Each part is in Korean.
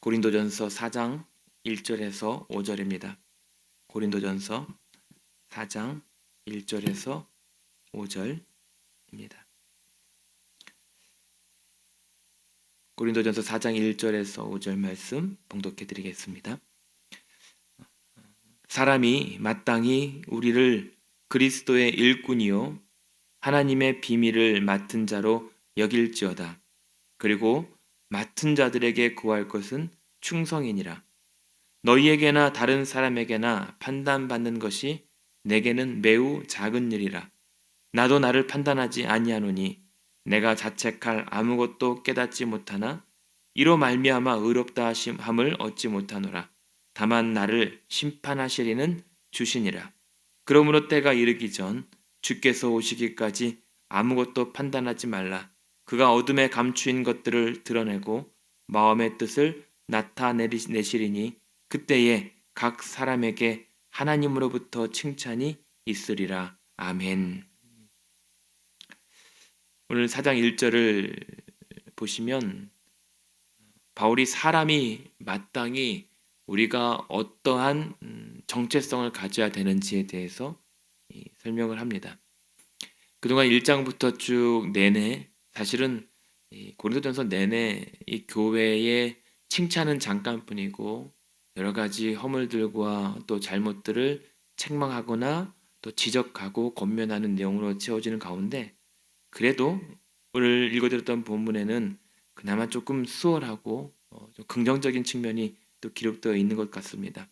고린도전서 4장 1절에서 5절입니다. 고린도전서 4장 1절에서 5절입니다. 고린도전서 4장 1절에서 5절 말씀 봉독해 드리겠습니다. 사람이 마땅히 우리를 그리스도의 일꾼이요 하나님의 비밀을 맡은 자로 여길지어다. 그리고 맡은 자들에게 구할 것은 충성이니라. 너희에게나 다른 사람에게나 판단받는 것이 내게는 매우 작은 일이라. 나도 나를 판단하지 아니하노니 내가 자책할 아무것도 깨닫지 못하나 이로 말미암아 의롭다 하심함을 얻지 못하노라. 다만 나를 심판하시리는 주시니라. 그러므로 때가 이르기 전 주께서 오시기까지 아무것도 판단하지 말라. 그가 어둠에 감추인 것들을 드러내고 마음의 뜻을 나타내시리니 그때에 각 사람에게 하나님으로부터 칭찬이 있으리라. 아멘. 오늘 4장 1절을 보시면 바울이 사람이 마땅히 우리가 어떠한 음, 정체성을 가져야 되는지에 대해서 설명을 합니다. 그동안 1장부터 쭉 내내 사실은 고린도전서 내내 이 교회의 칭찬은 잠깐뿐이고 여러 가지 허물들과 또 잘못들을 책망하거나 또 지적하고 권면하는 내용으로 채워지는 가운데 그래도 오늘 읽어드렸던 본문에는 그나마 조금 수월하고 어, 좀 긍정적인 측면이 또 기록되어 있는 것 같습니다.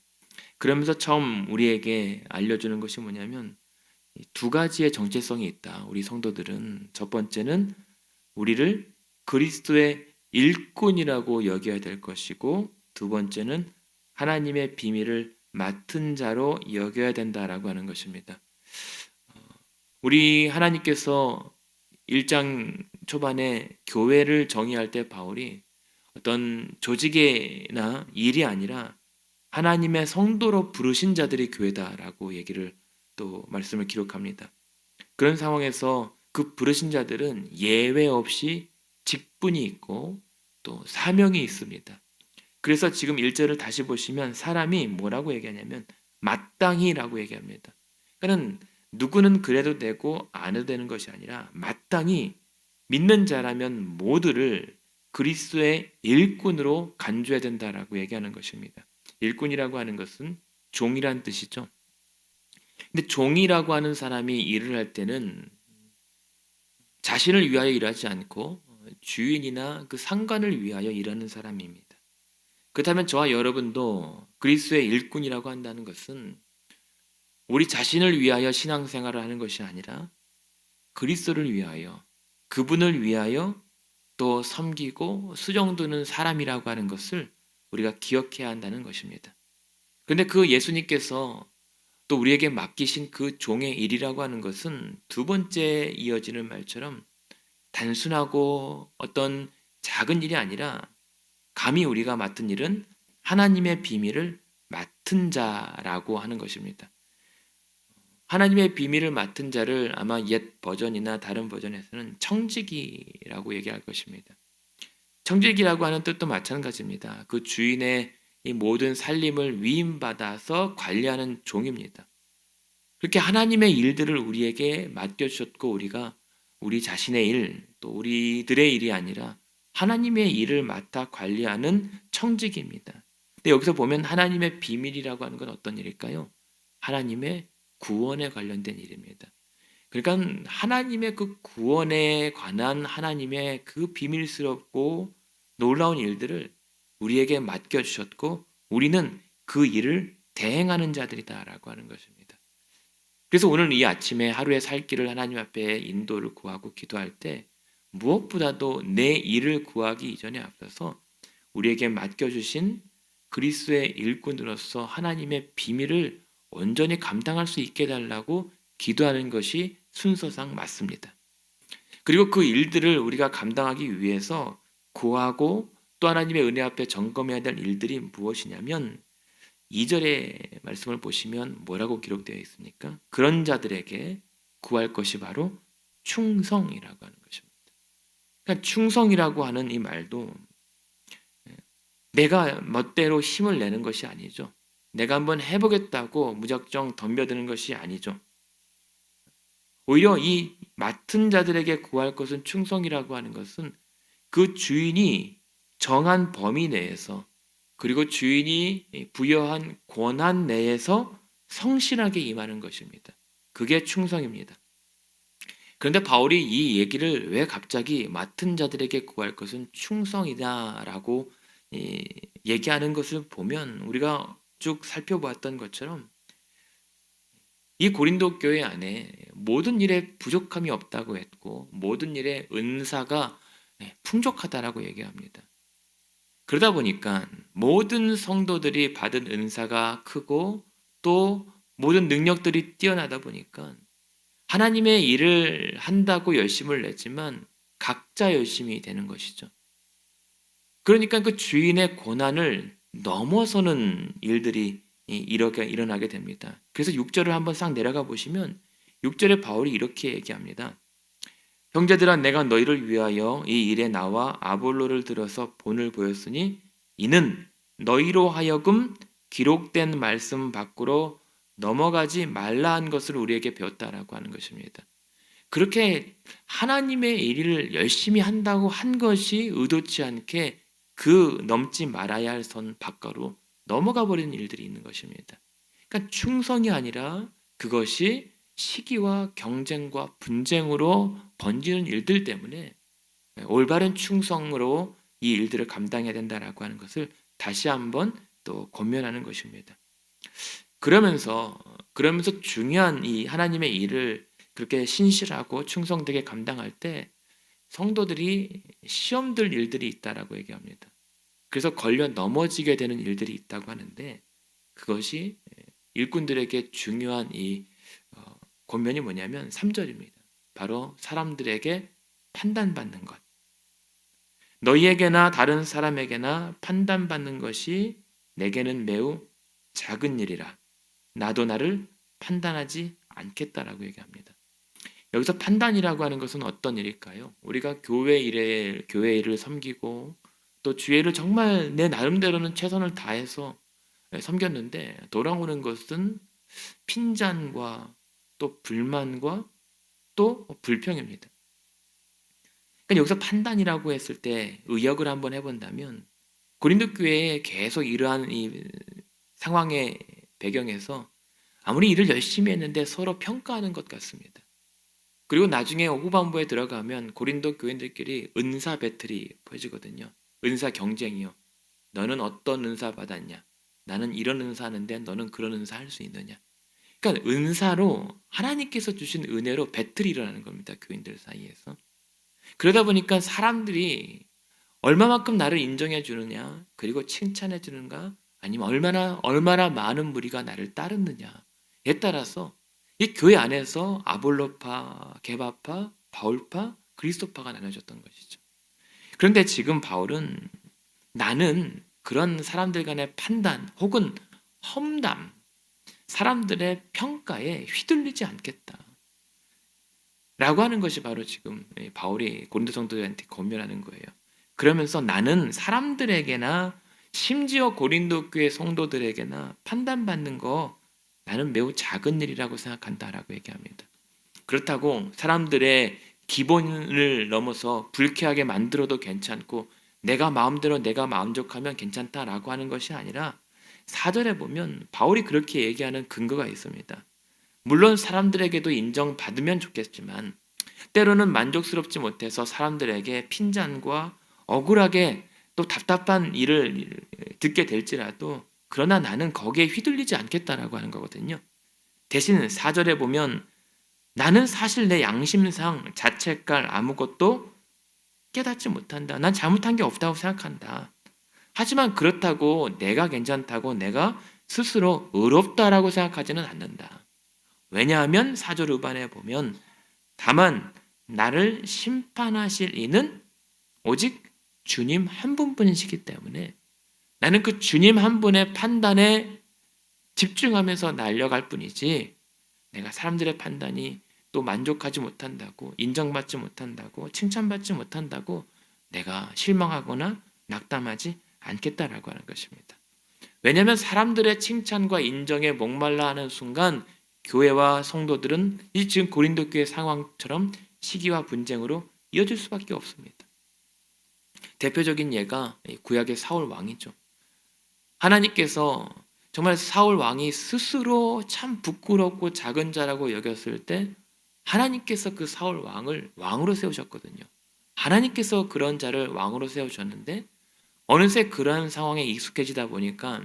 그러면서 처음 우리에게 알려주는 것이 뭐냐면 두 가지의 정체성이 있다. 우리 성도들은 첫 번째는 우리를 그리스도의 일꾼이라고 여겨야 될 것이고 두 번째는 하나님의 비밀을 맡은 자로 여겨야 된다라고 하는 것입니다. 어, 우리 하나님께서 1장 초반에 교회를 정의할 때 바울이 어떤 조직이나 일이 아니라 하나님의 성도로 부르신 자들이 교회다라고 얘기를 또 말씀을 기록합니다. 그런 상황에서 그 부르신 자들은 예외 없이 직분이 있고 또 사명이 있습니다. 그래서 지금 1절을 다시 보시면 사람이 뭐라고 얘기하냐면 마땅히라고 얘기합니다. 그러니까 누구는 그래도 되고 안 해도 되는 것이 아니라 마땅히 믿는 자라면 모두를 그리스도의 일꾼으로 간주해야 된다라고 얘기하는 것입니다. 일꾼이라고 하는 것은 종이란 뜻이죠. 근데 종이라고 하는 사람이 일을 할 때는 자신을 위하여 일하지 않고 주인이나 그 상관을 위하여 일하는 사람입니다. 그렇다면 저와 여러분도 그리스도의 일꾼이라고 한다는 것은 우리 자신을 위하여 신앙생활을 하는 것이 아니라 그리스도를 위하여 그분을 위하여 또 섬기고 수정두는 사람이라고 하는 것을 우리가 기억해야 한다는 것입니다. 그런데 그 예수님께서 또 우리에게 맡기신 그 종의 일이라고 하는 것은 두 번째 이어지는 말처럼 단순하고 어떤 작은 일이 아니라 감히 우리가 맡은 일은 하나님의 비밀을 맡은 자라고 하는 것입니다. 하나님의 비밀을 맡은 자를 아마 옛 버전이나 다른 버전에서는 청지기라고 얘기할 것입니다. 청지기라고 하는 뜻도 마찬가지입니다. 그 주인의 이 모든 살림을 위임받아서 관리하는 종입니다. 그렇게 하나님의 일들을 우리에게 맡겨주셨고 우리가 우리 자신의 일, 또 우리들의 일이 아니라 하나님의 일을 맡아 관리하는 청직입니다. 근데 여기서 보면 하나님의 비밀이라고 하는 건 어떤 일일까요? 하나님의 구원에 관련된 일입니다. 그러니까 하나님의 그 구원에 관한 하나님의 그 비밀스럽고 놀라운 일들을 우리에게 맡겨주셨고 우리는 그 일을 대행하는 자들이다라고 하는 것입니다. 그래서 오늘 이 아침에 하루의 살 길을 하나님 앞에 인도를 구하고 기도할 때 무엇보다도 내 일을 구하기 이전에 앞서서 우리에게 맡겨주신 그리스의 일꾼으로서 하나님의 비밀을 온전히 감당할 수 있게 달라고 기도하는 것이 순서상 맞습니다. 그리고 그 일들을 우리가 감당하기 위해서 구하고 또 하나님의 은혜 앞에 점검해야 될 일들이 무엇이냐면 2절의 말씀을 보시면 뭐라고 기록되어 있습니까? 그런 자들에게 구할 것이 바로 충성이라고 하는 것입니다. 그러니까 충성이라고 하는 이 말도 내가 멋대로 힘을 내는 것이 아니죠. 내가 한번 해보겠다고 무작정 덤벼드는 것이 아니죠. 오히려 이 맡은 자들에게 구할 것은 충성이라고 하는 것은 그 주인이 정한 범위 내에서 그리고 주인이 부여한 권한 내에서 성실하게 임하는 것입니다. 그게 충성입니다. 그런데 바울이 이 얘기를 왜 갑자기 맡은 자들에게 구할 것은 충성이다라고 얘기하는 것을 보면 우리가 쭉 살펴보았던 것처럼 이 고린도 교회 안에 모든 일에 부족함이 없다고 했고 모든 일에 은사가 풍족하다라고 얘기합니다. 그러다 보니까 모든 성도들이 받은 은사가 크고 또 모든 능력들이 뛰어나다 보니까 하나님의 일을 한다고 열심을 냈지만 각자 열심히 되는 것이죠. 그러니까 그 주인의 고난을 넘어서는 일들이 이렇게 일어나게 됩니다. 그래서 6절을 한번 싹 내려가 보시면 6절에 바울이 이렇게 얘기합니다. 형제들아 내가 너희를 위하여 이 일에 나와 아볼로를 들어서 본을 보였으니 이는 너희로 하여금 기록된 말씀 밖으로 넘어가지 말라 한 것을 우리에게 배웠다라고 하는 것입니다. 그렇게 하나님의 일을 열심히 한다고 한 것이 의도치 않게 그 넘지 말아야 할 선 밖으로 넘어가 버리는 일들이 있는 것입니다. 그러니까 충성이 아니라 그것이 시기와 경쟁과 분쟁으로 번지는 일들 때문에 올바른 충성으로 이 일들을 감당해야 된다라고 하는 것을 다시 한번 또 권면하는 것입니다. 그러면서 그러면서 중요한 이 하나님의 일을 그렇게 신실하고 충성되게 감당할 때 성도들이 시험들 일들이 있다라고 얘기합니다. 그래서 걸려 넘어지게 되는 일들이 있다고 하는데 그것이 일꾼들에게 중요한 이 어, 권면이 뭐냐면 3절입니다. 바로 사람들에게 판단받는 것. 너희에게나 다른 사람에게나 판단받는 것이 내게는 매우 작은 일이라. 나도 나를 판단하지 않겠다라고 얘기합니다. 여기서 판단이라고 하는 것은 어떤 일일까요? 우리가 교회 일에 교회 일을 섬기고 또 주의를 정말 내 나름대로는 최선을 다해서 섬겼는데 돌아오는 것은 핀잔과 또 불만과 또 불평입니다. 그러니까 여기서 판단이라고 했을 때 의역을 한번 해본다면 고린도 교회에 계속 이러한 이 상황의 배경에서 아무리 일을 열심히 했는데 서로 평가하는 것 같습니다. 그리고 나중에 후반부에 들어가면 고린도 교인들끼리 은사 배틀이 벌어지거든요. 은사 경쟁이요. 너는 어떤 은사 받았냐? 나는 이런 은사 하는데 너는 그런 은사 할 수 있느냐? 그러니까 은사로 하나님께서 주신 은혜로 배틀이 일어나는 겁니다. 교인들 사이에서. 그러다 보니까 사람들이 얼마만큼 나를 인정해 주느냐, 그리고 칭찬해 주는가, 아니면 얼마나 얼마나 많은 무리가 나를 따르느냐에 따라서 이 교회 안에서 아볼로파, 게바파, 바울파, 그리스도파가 나눠졌던 것이죠. 그런데 지금 바울은 나는 그런 사람들 간의 판단 혹은 험담, 사람들의 평가에 휘둘리지 않겠다. 라고 하는 것이 바로 지금 바울이 고린도 성도들한테 권면하는 거예요. 그러면서 나는 사람들에게나 심지어 고린도 교회 성도들에게나 판단받는 거 나는 매우 작은 일이라고 생각한다라고 얘기합니다. 그렇다고 사람들의 기본을 넘어서 불쾌하게 만들어도 괜찮고 내가 마음대로 내가 마음족하면 괜찮다라고 하는 것이 아니라 사절에 보면 바울이 그렇게 얘기하는 근거가 있습니다. 물론 사람들에게도 인정받으면 좋겠지만 때로는 만족스럽지 못해서 사람들에게 핀잔과 억울하게 또 답답한 일을 듣게 될지라도 그러나 나는 거기에 휘둘리지 않겠다라고 하는 거거든요. 대신 사절에 보면 나는 사실 내 양심상 자책할 아무것도 깨닫지 못한다. 난 잘못한 게 없다고 생각한다. 하지만 그렇다고 내가 괜찮다고 내가 스스로 의롭다라고 생각하지는 않는다. 왜냐하면 사절 후반에 보면 다만 나를 심판하실 이는 오직 주님 한 분뿐이시기 때문에 나는 그 주님 한 분의 판단에 집중하면서 날려갈 뿐이지 내가 사람들의 판단이 또 만족하지 못한다고 인정받지 못한다고 칭찬받지 못한다고 내가 실망하거나 낙담하지 않겠다라고 하는 것입니다. 왜냐하면 사람들의 칭찬과 인정에 목말라 하는 순간 교회와 성도들은 이 지금 고린도 교회 상황처럼 시기와 분쟁으로 이어질 수밖에 없습니다. 대표적인 예가 구약의 사울 왕이죠. 하나님께서 정말 사울 왕이 스스로 참 부끄럽고 작은 자라고 여겼을 때 하나님께서 그 사울 왕을 왕으로 세우셨거든요. 하나님께서 그런 자를 왕으로 세우셨는데 어느새 그러한 상황에 익숙해지다 보니까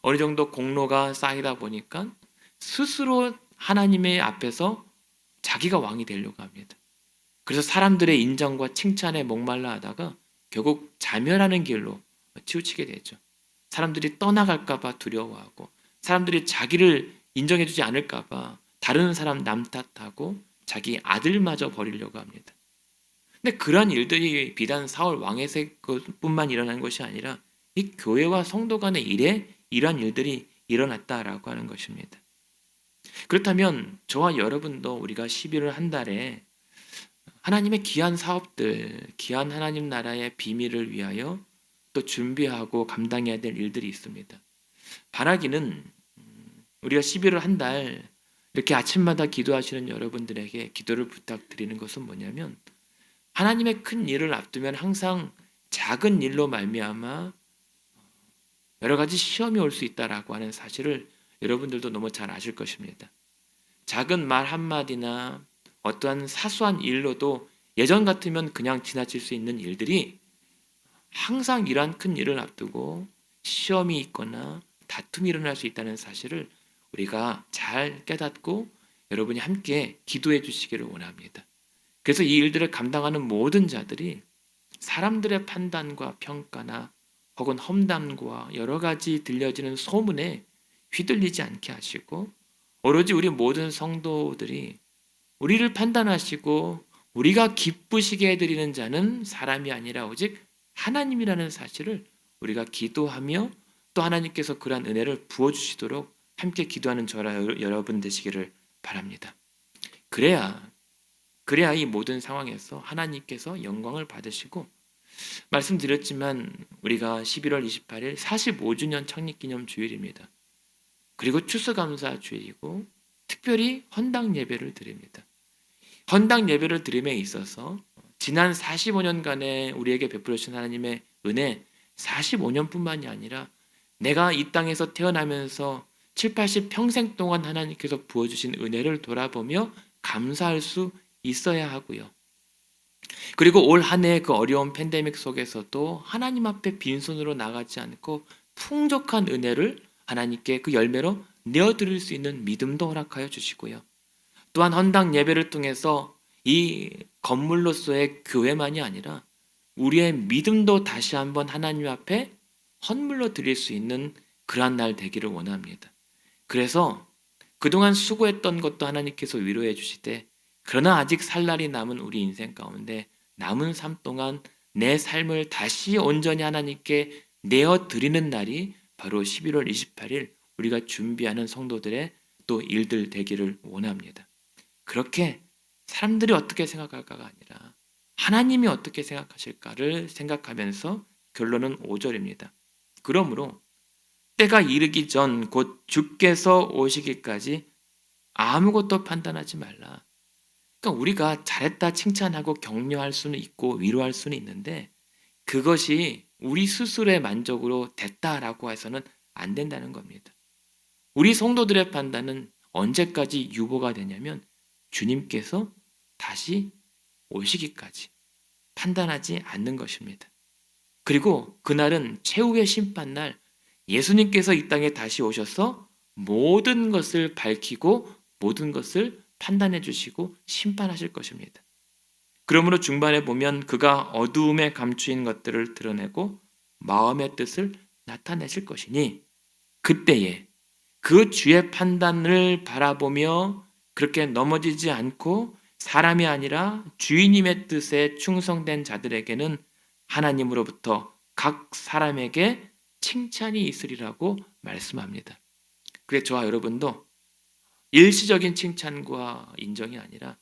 어느 정도 공로가 쌓이다 보니까 스스로 하나님의 앞에서 자기가 왕이 되려고 합니다. 그래서 사람들의 인정과 칭찬에 목말라 하다가 결국 자멸하는 길로 치우치게 되죠. 사람들이 떠나갈까봐 두려워하고 사람들이 자기를 인정해주지 않을까봐 다른 사람 남 탓하고 자기 아들마저 버리려고 합니다. 근데 그러한 일들이 비단 사울 왕의 것뿐만 일어난 것이 아니라 이 교회와 성도 간의 일에 이러한 일들이 일어났다라고 하는 것입니다. 그렇다면 저와 여러분도 우리가 11월 한 달에 하나님의 귀한 사업들, 귀한 하나님 나라의 비밀을 위하여 또 준비하고 감당해야 될 일들이 있습니다. 바라기는 음, 우리가 11월 한 달 이렇게 아침마다 기도하시는 여러분들에게 기도를 부탁드리는 것은 뭐냐면 하나님의 큰 일을 앞두면 항상 작은 일로 말미암아 여러 가지 시험이 올 수 있다라고 하는 사실을 여러분들도 너무 잘 아실 것입니다. 작은 말 한마디나 어떠한 사소한 일로도 예전 같으면 그냥 지나칠 수 있는 일들이 항상 이러한 큰 일을 앞두고 시험이 있거나 다툼이 일어날 수 있다는 사실을 우리가 잘 깨닫고 여러분이 함께 기도해 주시기를 원합니다. 그래서 이 일들을 감당하는 모든 자들이 사람들의 판단과 평가나 혹은 험담과 여러 가지 들려지는 소문에 휘둘리지 않게 하시고 오로지 우리 모든 성도들이 우리를 판단하시고 우리가 기쁘시게 해드리는 자는 사람이 아니라 오직 하나님이라는 사실을 우리가 기도하며 또 하나님께서 그러한 은혜를 부어주시도록 함께 기도하는 저라 여러분 되시기를 바랍니다. 그래야 그래야 이 모든 상황에서 하나님께서 영광을 받으시고 말씀드렸지만 우리가 11월 28일 45주년 창립기념 주일입니다. 그리고 추수감사 주일이고 특별히 헌당 예배를 드립니다. 헌당 예배를 드림에 있어서 지난 45년간의 우리에게 베풀어 주신 하나님의 은혜 45년뿐만이 아니라 내가 이 땅에서 태어나면서 7, 80 평생 동안 하나님께서 부어 주신 은혜를 돌아보며 감사할 수 있어야 하고요. 그리고 올 한 해의 그 어려운 팬데믹 속에서도 하나님 앞에 빈손으로 나가지 않고 풍족한 은혜를 하나님께 그 열매로 내어드릴 수 있는 믿음도 허락하여 주시고요. 또한 헌당 예배를 통해서 이 건물로서의 교회만이 아니라 우리의 믿음도 다시 한번 하나님 앞에 헌물로 드릴 수 있는 그러한 날 되기를 원합니다. 그래서 그동안 수고했던 것도 하나님께서 위로해 주시되 그러나 아직 살 날이 남은 우리 인생 가운데 남은 삶 동안 내 삶을 다시 온전히 하나님께 내어 드리는 날이 바로 11월 28일 우리가 준비하는 성도들의 또 일들 되기를 원합니다. 그렇게 사람들이 어떻게 생각할까가 아니라 하나님이 어떻게 생각하실까를 생각하면서 결론은 5절입니다. 그러므로 때가 이르기 전 곧 주께서 오시기까지 아무것도 판단하지 말라. 그러니까 우리가 잘했다 칭찬하고 격려할 수는 있고 위로할 수는 있는데 그것이 우리 스스로의 만족으로 됐다라고 해서는 안 된다는 겁니다. 우리 성도들의 판단은 언제까지 유보가 되냐면 주님께서 다시 오시기까지 판단하지 않는 것입니다. 그리고 그날은 최후의 심판날 예수님께서 이 땅에 다시 오셔서 모든 것을 밝히고 모든 것을 판단해 주시고 심판하실 것입니다. 그러므로 중반에 보면 그가 어두움에 감추인 것들을 드러내고 마음의 뜻을 나타내실 것이니 그때에 그 주의 판단을 바라보며 그렇게 넘어지지 않고 사람이 아니라 주인님의 뜻에 충성된 자들에게는 하나님으로부터 각 사람에게 칭찬이 있으리라고 말씀합니다. 그래 저와 여러분도 일시적인 칭찬과 인정이 아니라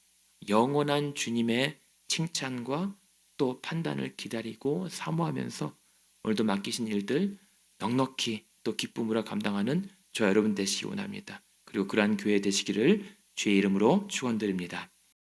영원한 주님의 칭찬과 또 판단을 기다리고 사모하면서 오늘도 맡기신 일들 넉넉히 또 기쁨으로 감당하는 저 여러분 되시기 원합니다. 그리고 그러한 교회 되시기를 주의 이름으로 축원드립니다.